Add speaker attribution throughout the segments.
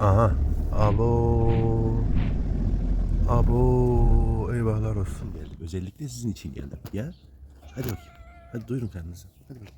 Speaker 1: Aha. Abo. Abo. Eyvahlar olsun.
Speaker 2: geldim. Özellikle sizin için geldim. Ya. Hadi bakayım. Hadi doyurun karnınızı. Hadi bakayım.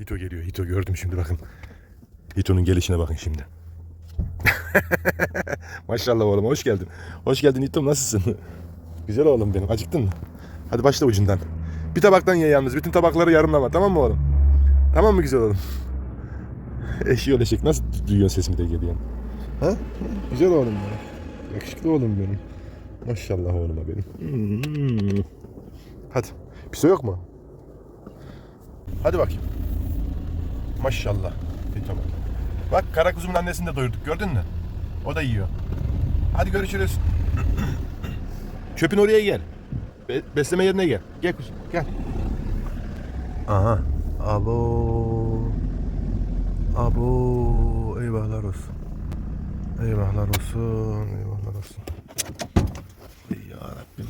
Speaker 1: Hito geliyor. Hito gördüm şimdi bakın. Hito'nun gelişine bakın şimdi. Maşallah oğlum hoş geldin. Hoş geldin Hito'm nasılsın? Güzel oğlum benim. Acıktın mı? Hadi başla ucundan. Bir tabaktan ye yalnız. Bütün tabakları yarımlama tamam mı oğlum? Tamam mı güzel oğlum? Eşi eşek nasıl duyuyorsun sesimi de geliyorsun? Ha? Güzel oğlum ya. Yakışıklı oğlum benim. Maşallah oğluma benim. Hmm. Hadi. Piso yok mu? Hadi bakayım. Maşallah. Tamam. Bak kara kuzumun annesini de doyurduk gördün mü? O da yiyor. Hadi görüşürüz. Çöpün oraya gel. Be- besleme yerine gel. Gel kuzum gel. Aha. Abo. Abo. Eyvahlar olsun. Eyvahlar olsun. Eyvahlar olsun. Hey ya Rabbim.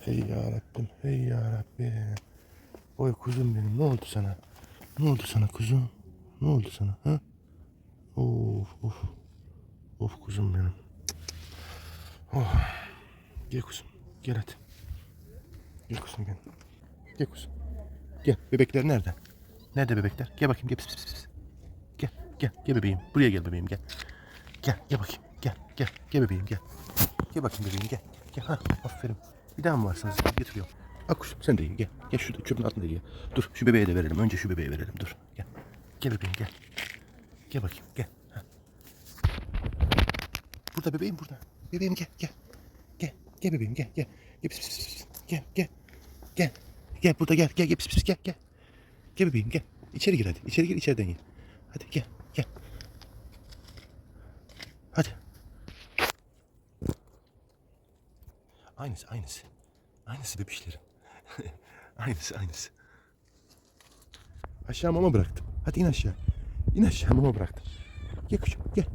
Speaker 1: Hey ya Rabbim. Hey ya Rabbim. Oy kuzum benim ne oldu sana? Ne oldu sana kuzum? Ne oldu sana ha? Of of. Of kuzum benim. Oh. Gel kuzum. Gel hadi. Gel kuzum gel. Gel kuzum. Gel. Bebekler nerede? Nerede bebekler? Gel bakayım gel. Pis, pis, pis. Gel. Gel. Gel bebeğim. Buraya gel bebeğim gel. Gel. Gel bakayım. Gel. Gel. Gel bebeğim gel. Gel bakayım bebeğim gel. Gel. Ha, aferin. Bir daha mı varsınız? Getiriyorum. Kuşum sen de ye gel. Gel şurada çöpün altında ye. Dur şu bebeğe de verelim. Önce şu bebeğe verelim. Dur. Gel. Gel bebeğim gel. Gel bakayım gel. Ha. Burada bebeğim burada. Bebeğim gel gel. Gel. Gel bebeğim gel gel. Gel pis, pis, pis. Gel gel. Gel. Gel burada gel gel gel pis, pis, gel gel. Gel bebeğim gel. İçeri gir hadi. İçeri gir içeriden ye. Hadi gel gel. Hadi. Aynısı aynısı. Aynısı bebişlerim. aynısı aynısı. Aşağı mama bıraktım. Hadi in aşağı. İn aşağı mama bıraktım. Gel kızım gel.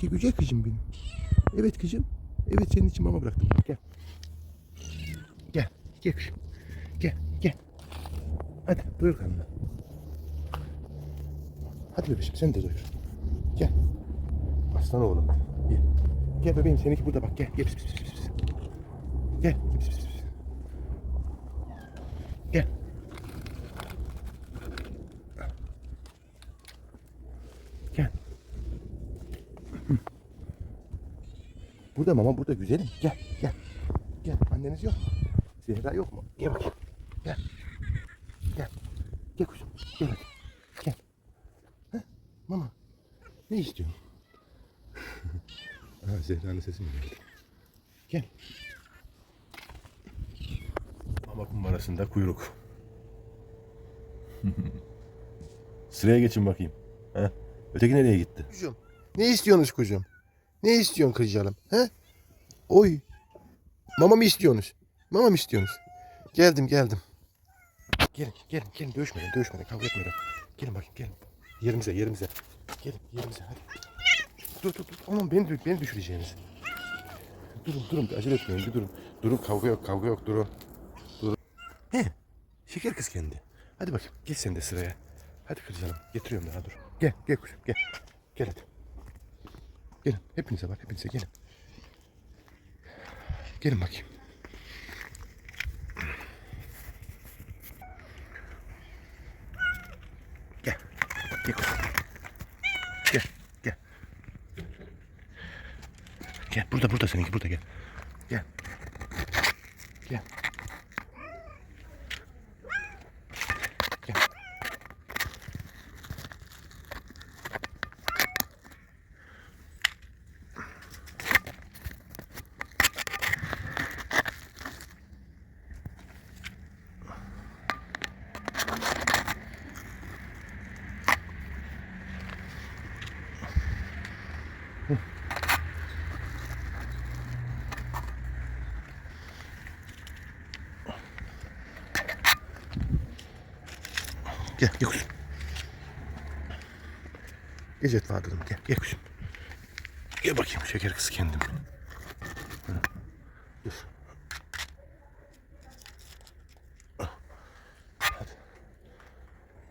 Speaker 1: Gel güzel kızım benim. Evet kızım. Evet senin için mama bıraktım. Gel. Gel. Gel kızım. Gel. Gel. Hadi doyur karnını. Hadi bebeğim sen de doyur. Gel. Aslan oğlum. Gel. Gel bebeğim seninki burada bak gel. Gel. Pis, pis, pis, pis. Gel. Pis, pis, pis, pis. Gel. Gel. Hı. Burada mama burada güzelim. Gel gel. Gel. Anneniz yok mu? Zehra yok mu? Gel bakayım. Gel. Gel. Gel kuzum. Gel hadi. Gel. Heh, mama. Ne istiyorsun? ha, Zehra'nın sesi mi geldi? Gel. Mama kumbarasında kuyruk. Sıraya geçin bakayım. Ha? Öteki nereye gitti? Kuzum. Ne istiyorsunuz kuzum? Ne istiyorsun kızcağım? He? Oy. Mama mı istiyorsunuz? Mama mı istiyorsunuz? Geldim geldim. Gelin gelin gelin dövüşmeden dövüşmeden kavga etmeden. Gelin bakayım gelin. Yerimize yerimize. Gelin yerimize hadi. Dur dur dur. Aman beni, beni düşüreceğiniz. Durun durun acele etmeyin bir durun. Durun kavga yok kavga yok durun. Durun. He şeker kız kendi. Hadi bakayım geç sen de sıraya. Hadi kız canım getiriyorum daha dur. Gel gel kuşum gel. Gel hadi. Gelin hepinize bak hepinize gelin. Gelin bakayım. Gel. Gel kuzum. Gel. Gel. Gel burada burada seninki burada gel. Gel. Gel. Gel. Gel gel kuzum. Gecet Fadıl'ım gel gel kuzum. Gel bakayım şeker kız kendim. Dur. Hadi.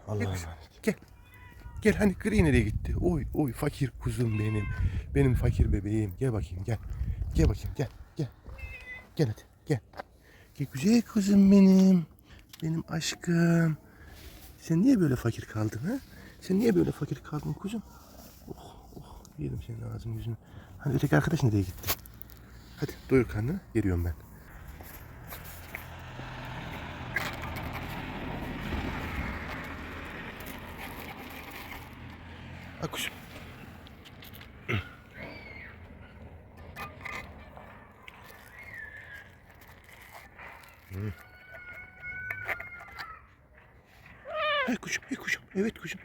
Speaker 1: Allah'a emanet. Gel. Gel hani gri nereye gitti? Oy oy fakir kuzum benim. Benim fakir bebeğim. Gel bakayım gel. Gel bakayım gel. Gel. Gel hadi gel. Gel güzel kuzum benim. Benim aşkım. Sen niye böyle fakir kaldın ha? Sen niye böyle fakir kaldın kuzum? Oh oh yedim senin ağzını yüzünü. Hani öteki arkadaş nereye gitti? Hadi doyur karnını geliyorum ben. Ha kuzum. Hey kuşum, hey kuşum. Evet kuşum.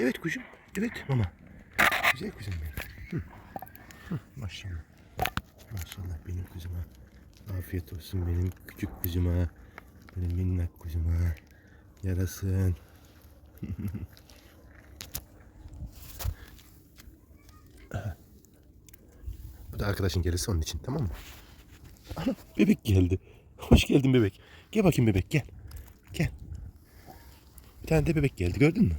Speaker 1: Evet kuşum. Evet mama. Güzel kuzum benim. Hı. Hı, Maşallah. Maşallah benim kuzuma. Afiyet olsun benim küçük kuzuma. Benim minnak kuzuma. Yarasın. Bu da arkadaşın gelirse onun için tamam mı? Ana bebek geldi. Hoş geldin bebek. Gel bakayım bebek. Gel. Bir tane de bebek geldi gördün mü?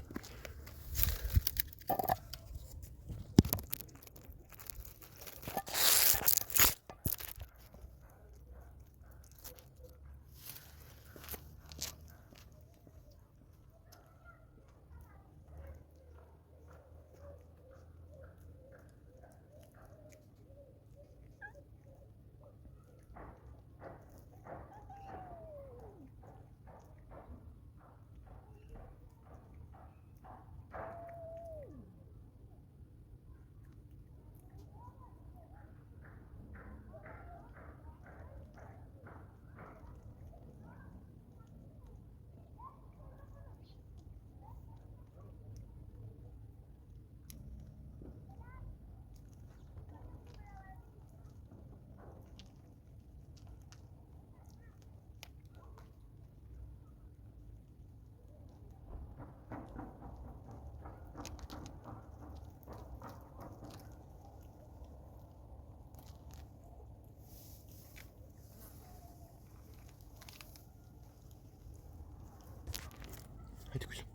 Speaker 1: Hadi kuzum.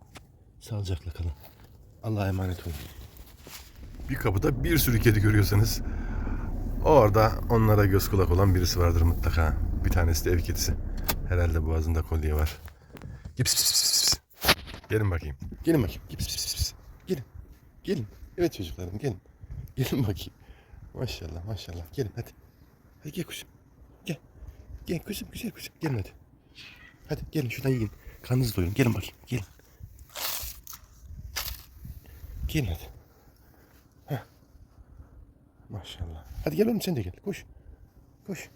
Speaker 1: Sağlıcakla kalın. Allah'a emanet olun. Bir kapıda bir sürü kedi görüyorsanız orada onlara göz kulak olan birisi vardır mutlaka. Bir tanesi de ev kedisi. Herhalde boğazında kolye var. Gips pis pis pis. Gelin bakayım. Gelin bakayım. Gips pis pis. Gelin. Gelin. Evet çocuklarım gelin. Gelin bakayım. Maşallah maşallah. Gelin hadi. Hadi gel kuzum. Gel. Gel kuzum güzel kuzum. Gelin hadi. Hadi gelin şuradan yiyin. Karnınızı doyurun. Gelin bakayım. Gelin. Gelin hadi. Heh. Maşallah. Hadi gel oğlum sen de gel. Koş. Koş.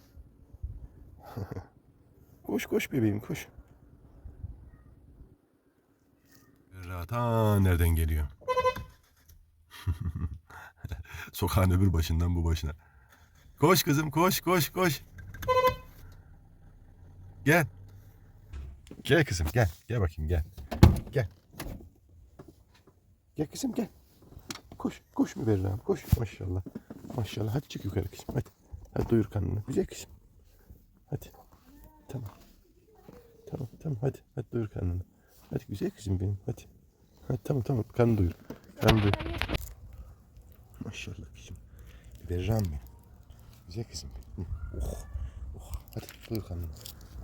Speaker 1: koş koş bebeğim koş. Ta nereden geliyor? Sokağın öbür başından bu başına. Koş kızım koş koş koş. Gel. Gel kızım gel. Gel bakayım. Gel. Gel kızım gel. Koş koş Müberra'm koş maşallah. Maşallah hadi çık yukarı kızım hadi. Hadi doyur karnını. Güzel kızım. Hadi. Tamam. Tamam tamam hadi. Hadi doyur karnını. Hadi güzel kızım benim hadi. Hadi tamam tamam karnını doyur. Karnını doyur. Maşallah kızım. Müberra'm benim. Güzel kızım benim. Oh. Oh. Hadi doyur karnını.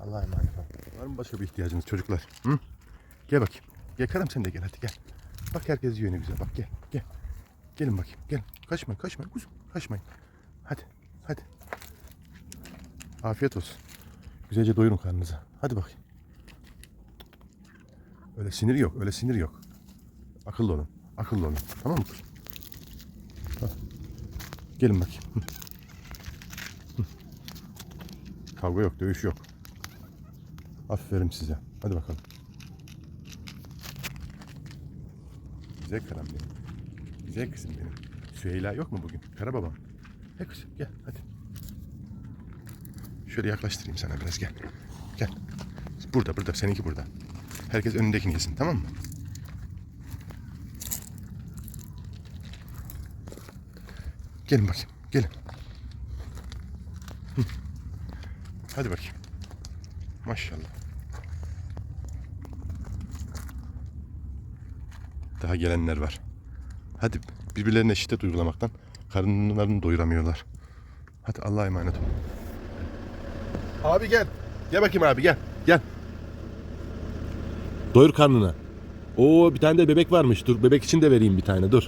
Speaker 1: Allah'a emanet ol. Var mı başka bir ihtiyacınız çocuklar? Hı? Gel bakayım. Gel karım sen de gel hadi gel. Bak herkes ne güzel bak gel gel. Gelin bakayım gel. Kaçmayın kaçmayın kuzum kaçmayın. Hadi Hadi. Afiyet olsun. Güzelce doyurun karnınızı. Hadi bakayım. Öyle sinir yok. Öyle sinir yok. Akıllı olun. Akıllı olun. Tamam mı? Gelin bakayım. Kavga yok. Dövüş yok. Aferin size. Hadi bakalım. Güzel karam benim. Güzel kızım benim. Süheyla yok mu bugün? Kara babam. He kızım gel hadi. Şöyle yaklaştırayım sana biraz gel. Gel. Burada burada seninki burada. Herkes önündekini yesin tamam mı? Gelin bakayım gelin. Hadi bakayım. Maşallah. Daha gelenler var. Hadi birbirlerine şiddet uygulamaktan karınlarını doyuramıyorlar. Hadi Allah'a emanet olun. Abi gel. Gel bakayım abi gel. Gel. Doyur karnını. Oo bir tane de bebek varmış. Dur bebek için de vereyim bir tane dur.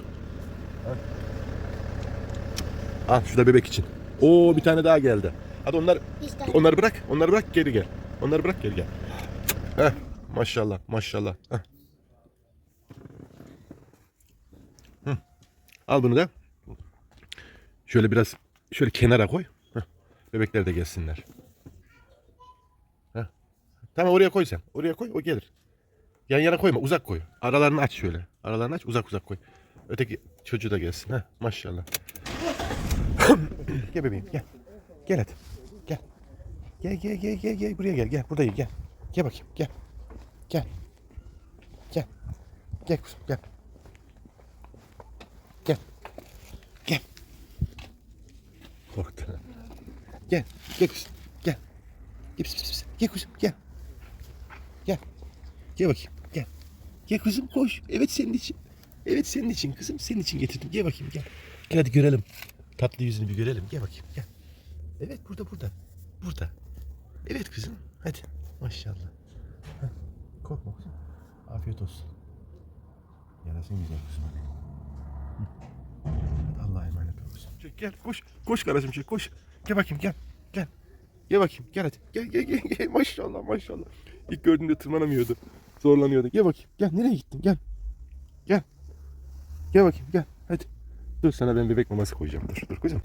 Speaker 1: Al şu da bebek için. Oo bir tane daha geldi. Hadi onlar
Speaker 3: İşte.
Speaker 1: onları bırak. Onları bırak geri gel. Onları bırak geri gel. Heh, maşallah maşallah. Heh. Al bunu da. Şöyle biraz şöyle kenara koy. Heh. Bebekler de gelsinler. Heh. Tamam oraya koy sen. Oraya koy o gelir. Yan yana koyma uzak koy. Aralarını aç şöyle. Aralarını aç uzak uzak koy. Öteki çocuğu da gelsin. Heh, maşallah. gel bebeğim gel. Gel hadi. Gel. Gel gel gel gel gel buraya gel. Gel buradayım gel. Gel bakayım gel. Gel. Gel. Gel kuzum gel. Gel. Gel. Korktu. Gel. Gel kuzum. Gel. Gel, pis, pis, pis. gel kuzum gel. Gel. Gel bakayım. Gel. Gel kuzum koş. Evet senin için. Evet senin için kızım. Senin için getirdim. Gel bakayım gel. Gel hadi görelim. Tatlı yüzünü bir görelim. Gel bakayım gel. Evet burada burada. Burada. Evet kızım. Hadi. Maşallah. Heh. Korkma kızım. Afiyet olsun. Yarasın güzel kızım hadi. Çek, Gel koş. Koş kardeşim çek koş. Gel bakayım gel. Gel. Gel bakayım gel hadi. Gel gel gel. gel. Maşallah maşallah. İlk gördüğümde tırmanamıyordu. Zorlanıyordu. Gel bakayım. Gel nereye gittin? Gel. Gel. Gel bakayım gel. Hadi. Dur sana ben bebek maması koyacağım. Dur dur kızım.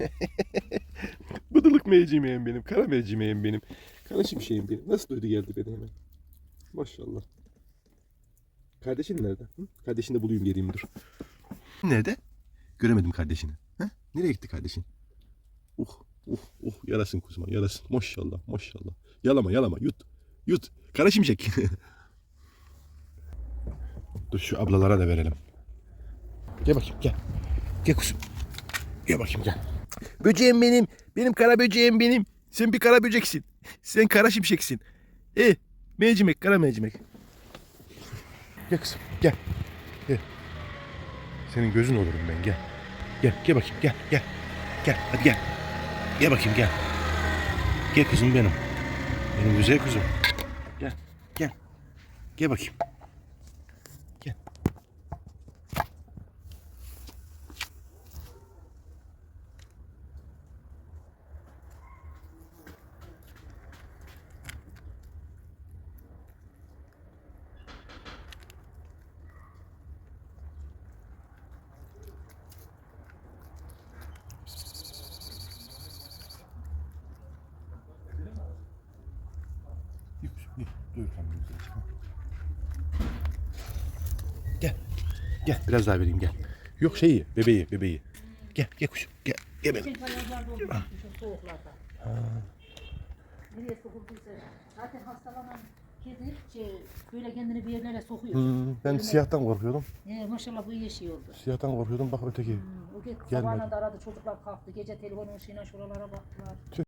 Speaker 1: Bıdılık mevcimeğim benim. Kara mevcimeğim benim. Kara şimşeğim benim. Nasıl duydu geldi beni hemen. Maşallah. Kardeşin nerede? Hı? Kardeşini de bulayım geleyim dur. Nerede? Göremedim kardeşini. Nereye gitti kardeşin? Uh uh uh yarasın kuzuma yarasın. Maşallah maşallah. Yalama yalama yut. Yut. Kara şimşek. dur şu ablalara da verelim. Gel bakayım gel. Gel kuzum. Gel bakayım gel. Böceğim benim. Benim kara böceğim benim. Sen bir kara böceksin. Sen kara şimşeksin. E, mercimek, kara mercimek. Gel kızım, gel. Gel. Senin gözün olurum ben, gel. Gel, gel bakayım, gel, gel. Gel, hadi gel. Gel bakayım, gel. Gel kızım benim. Benim güzel kızım. Gel, gel. Gel bakayım. Dur Gel. Gel biraz daha vereyim gel. Yok şeyi bebeği bebeği. Gel gel kuşum gel. Gel benim.
Speaker 3: soğuklarda. Nereye sokulduysa zaten hastalanan kedi şey, böyle kendini bir yerlere sokuyor.
Speaker 1: Ben siyahtan korkuyordum.
Speaker 3: Ee, maşallah bu iyi şey oldu.
Speaker 1: Siyahtan korkuyordum bak öteki.
Speaker 3: Hmm, o
Speaker 1: Gelmedi.
Speaker 3: sabahına da aradı çocuklar kalktı. Gece telefonun ışığıyla şuralara baktılar.
Speaker 1: Tüh.